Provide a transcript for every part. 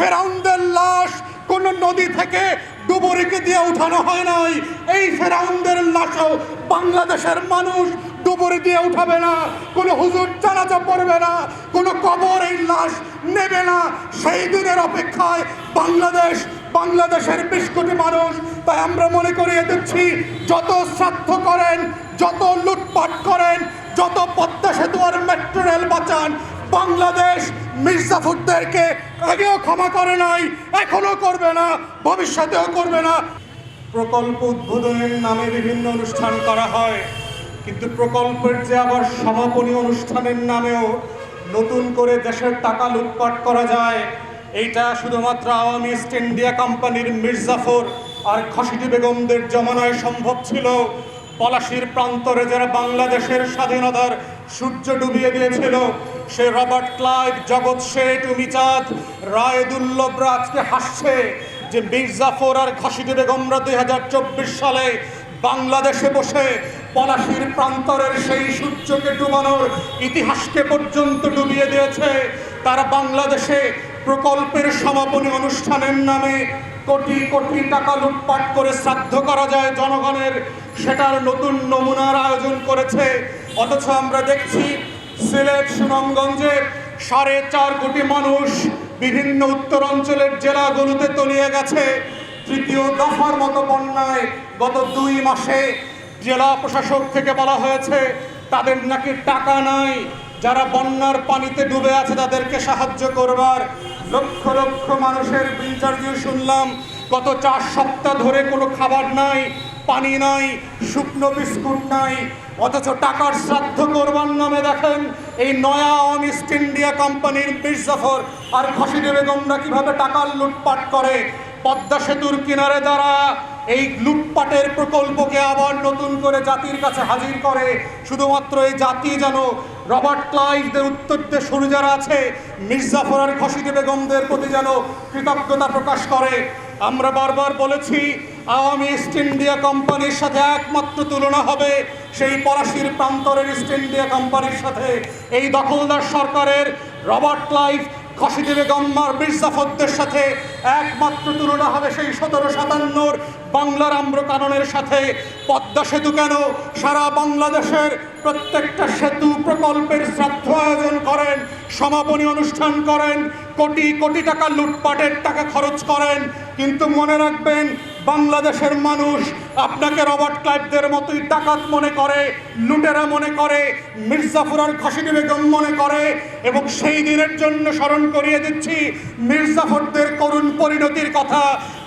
ফেরাউনদের লাশ কোন নদী থেকে ডুবুরিকে দিয়ে উঠানো হয় নাই। এই ফেরাউনদের লাশও বাংলাদেশের মানুষ ডুবুরি দিয়ে উঠাবে না। কোনো হুজুর জানাজা পড়বে না। কোনো কবর এই লাশ নেবে না। সেই দিনের অপেক্ষায় বাংলাদেশ, বাংলাদেশের বিশ কোটি মানুষ। তাই আমরা মনে করিয়ে দিচ্ছি, যত শ্রাদ্ধ করেন, যত লুটপাট করেন, যত পদ্মা সেতু আর মেট্রো রেল বাঁচান, বাংলাদেশ মির্জাফুরদেরকে আগেও ক্ষমা করে নাই এখনও করবে না, ভবিষ্যতেও করবে না। প্রকল্প উদ্বোধনের নামে বিভিন্ন অনুষ্ঠান করা হয়, কিন্তু প্রকল্পের যে আবার সমাপনী অনুষ্ঠানের নামেও নতুন করে দেশের টাকা লুটপাট করা যায়, এইটা শুধুমাত্র আওয়ামী ইস্ট ইন্ডিয়া কোম্পানির মির্জাফর আর খসিটি বেগমদের জমানায় সম্ভব ছিল। পলাশির প্রান্তরে যারা বাংলাদেশের স্বাধীনতার সূর্য ডুবিয়ে দিয়েছিল, সে রবার্ট ক্লাইভ, জগৎ শেঠ উমিচাঁদ রায়দুল্লভরা আজকে হাসছে যে মির্জাফর আর খসিটি বেগমরা দুই হাজার চব্বিশ সালে বাংলাদেশে বসে পলাশির প্রান্তরের সেই সূর্যকে ডুবানোর ইতিহাসকে পর্যন্ত ডুবিয়ে দিয়েছে। তারা বাংলাদেশে প্রকল্পের সমাপনী অনুষ্ঠানের নামে কোটি কোটি টাকা লুটপাট করে শ্রাদ্ধ করা যায় জনগণের, সেটার নতুন নমুনার আয়োজন করেছে। অথচ আমরা দেখছি সিলেট, সুনামগঞ্জে সাড়ে চার কোটি মানুষ বিভিন্ন উত্তরাঞ্চলের জেলাগুলোতে তলিয়ে গেছে। তৃতীয় দফার মতো বন্যায় গত দুই মাসে জেলা প্রশাসক থেকে বলা হয়েছে, তাদের নাকি টাকা নাই। যারা বন্যার পানিতে ডুবে আছে তাদেরকে সাহায্য করবার লক্ষ লক্ষ মানুষের ইন্টারভিউ শুনলাম, গত চার সপ্তাহ ধরে কোনো খাবার নাই, পানি নাই, শুকনো বিস্কুট নাই, অথচ টাকার শ্রাদ্ধ করবার নামে দেখেন, এই নয়া অন ইস্ট ইন্ডিয়া কোম্পানির মির্জাফর আর খসিদে বেগমরা কীভাবে টাকার লুটপাট করে পদ্মা সেতুর কিনারে যারা এই লুটপাটের প্রকল্পকে আবার নতুন করে জাতির কাছে হাজির করে, শুধুমাত্র এই জাতি যেন রবার্ট ক্লাইভদের উত্তরদের শুরু যারা আছে মির্জাফর আর বেগমদের প্রতি যেন কৃতজ্ঞতা প্রকাশ করে। আমরা বারবার বলেছি, আওয়ামী ইস্ট ইন্ডিয়া কোম্পানির সাথে একমাত্র তুলনা হবে সেই পলাশির প্রান্তরের ইস্ট ইন্ডিয়া কোম্পানির সাথে। এই দখলদার সরকারের রবার্ট ক্লাইভ খসিদে বেগম্মার মির্জাফরদের সাথে একমাত্র তুলনা হবে সেই সতেরো সাতান্নর বাংলার আম্রকাননের সাথে। পদ্মা সেতু কেন? সারা বাংলাদেশের প্রত্যেকটা সেতু প্রকল্পের শ্রাদ্ধ আয়োজন করেন, সমাপনী অনুষ্ঠান করেন, কোটি কোটি টাকা লুটপাটের টাকা খরচ করেন। কিন্তু মনে রাখবেন বাংলাদেশের মানুষ আপনাকে রবার্ট ক্লাইভদের মতোই ডাকাত মনে করে, লুটেরা মনে করে মির্জাফর আর খসিনী বেগম মনে করে, এবং সেই দিনের জন্য স্মরণ করিয়ে দিচ্ছি মির্জাফরদের করুণ পরিণতির কথা।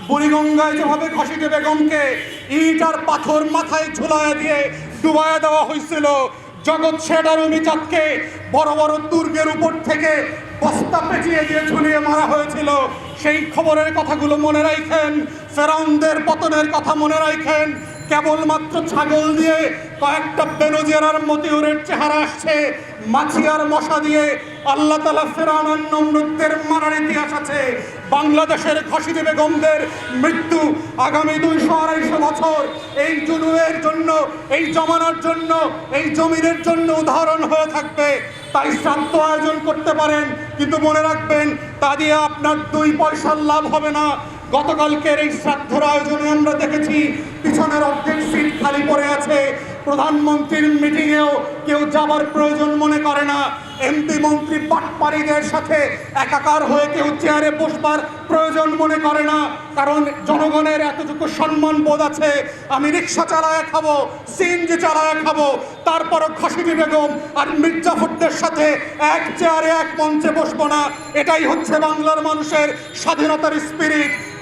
বুড়িগঙ্গায় যেভাবে খসিনী বেগমকে ইট আর পাথর মাথায় ঝুলায় দিয়ে ডুবায় দেওয়া হয়েছিল জগৎ শেঠ আর বড় বড় দুর্গের উপর থেকে বস্তা পেঁচিয়ে দিয়ে ঝুলিয়ে মারা হয়েছিল। সেই খবরের কথাগুলো মনে রাখেন, ফেরাউনদের পতনের কথা মনে রাখেন কেবলমাত্র ছাগল দিয়ে কয়েকটা বেনজিয়ার মতিউরের চেহারা আসছে মাছি আর মশা দিয়ে আল্লাহ তালা ফেরাউন আর নমরুদদের মারার ইতিহাস আছে। বাংলাদেশের খসিদে বেগমদের মৃত্যু আগামী দুইশো আড়াইশো বছর। এই জুনুয়ের জন্য, এই জমানার জন্য, এই জমিনের জন্য উদাহরণ হয়ে থাকবে। তাই শ্রাদ্ধ আয়োজন করতে পারেন, কিন্তু মনে রাখবেন তা দিয়ে আপনার দুই পয়সার লাভ হবে না। গতকালকের এই শ্রাদ্ধর আয়োজনে আমরা দেখেছি, পিছনের অর্ধেক সিট খালি পড়ে আছে। প্রধানমন্ত্রীর মিটিংয়েও কেউ যাবার প্রয়োজন মনে করে না। এমপি মন্ত্রী পাটপাড়িদের সাথে একাকার হয়ে কেউ চেয়ারে বসবার প্রয়োজন মনে করে না। কারণ জনগণের এতটুকু সম্মান বোধ আছে, আমি রিক্সা চালায় খাব, সিএনজি চালায় খাব, তারপরও খসিদি বেগম আর মির্জাফরদের সাথে এক চেয়ারে এক মঞ্চে বসবো না। এটাই হচ্ছে বাংলার মানুষের স্বাধীনতার স্পিরিট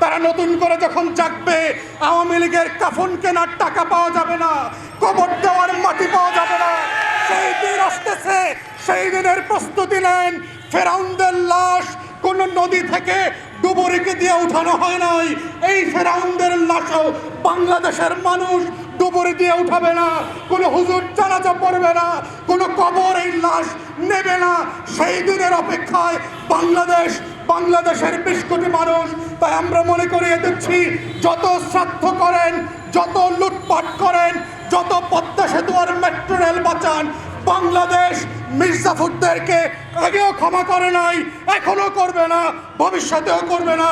তারা নতুন করে যখন জাগবে, আওয়ামী লীগের কাফন কেনার টাকা পাওয়া যাবে না, কবর দেওয়ার মাটি পাওয়া যাবে না। সেই দিন আসতেছে, সেই দিনের প্রস্তুতি নেন। ফেরাউনদের লাশ কোন নদী থেকে ডুবুরিকে দিয়ে উঠানো হয় নাই। এই ফেরাউনদের লাশও বাংলাদেশের মানুষ ডুবুরি দিয়ে উঠাবে না। কোনো হুজুর জানাজা পড়বে না, কোনো কবর এই লাশ নেবে না। সেই দিনের অপেক্ষায় বাংলাদেশ বাংলাদেশের বিশ কোটি মানুষ, তাই আমরা মনে করিয়ে দিচ্ছি, যত শ্রাদ্ধ করেন, যত লুটপাট করেন, যত পদ্মা সেতু আর মেট্রো রেল বাঁচান, বাংলাদেশ মির্জাফরদেরকে আগেও ক্ষমা করে নাই, এখনও করবে না, ভবিষ্যতেও করবে না।